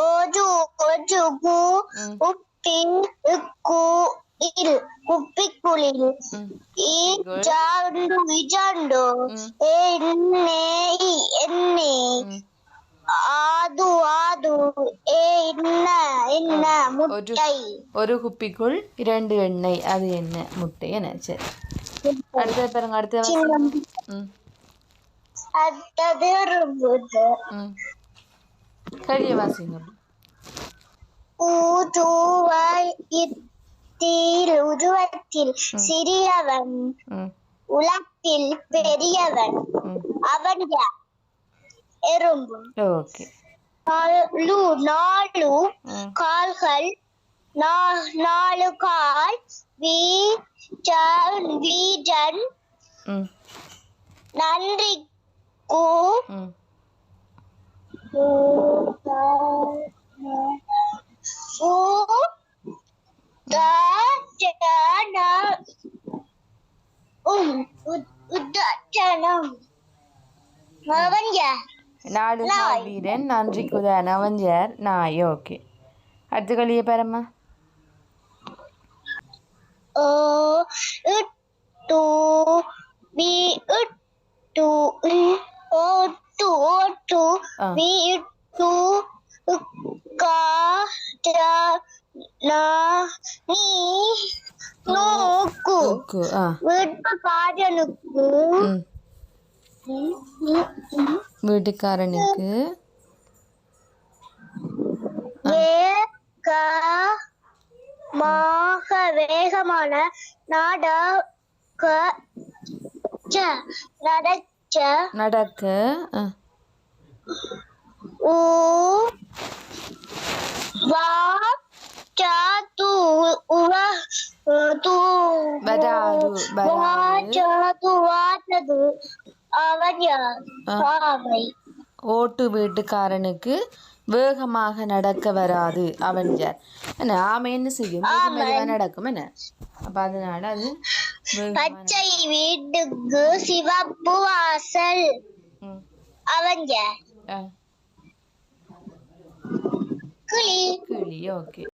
ഒരു ഒരു കൂ ഉപ്പി കൂ ഇരു കുപ്പിക്കുളിൽ. ഈ ചാണ്ടു ഇജാണ്ടു എന്നെ എന്നെ. ആദു ആദു എന്ന എന്ന മുട്ടൈ. ഒരു കുപ്പിക്കുൾ രണ്ട് എണ്ണ അത് എന്നെ മുട്ടയാണ് ശരി. അടുത്ത പറഞ്ഞ അടുത്ത അടുത്തത് கழிய வாசிங்க உருவத்தில் சிறியவன் உலகத்தில் பெரியவன் அவன்? எறும்பு. நாலு கால்கள் நா- நாலு கால் வீஜன் வீஜன் நாடு. வீரன் நன்றி குதான் அவன் யார் நாய் ஓகே அடுத்த கழிய பாரும்மா ஓ இட்டு பி இட்டு ஓட்டு ஓட்டு. பி இட்டு கா நா நீ நோக்கு உக்கு ஆ. வீட்டு காஜனுக்கு ம். வீட்டுக்காரனுக்கு. வேகமாக வேகமான நடக்க நடக்க ஆ. ஊ ஓட்டு வீட்டுக்காரனுக்கு வேகமாக நடக்க வராது அவன் யார் என்ன ஆமை என்ன செய்யும்? மெது மெதுவா நடக்கும் என்ன? அப்ப அதனால அது பச்சை வீட்டுக்கு சிவப்பு வாசல். அவன் யார் கிளி. கிளி ஓகே.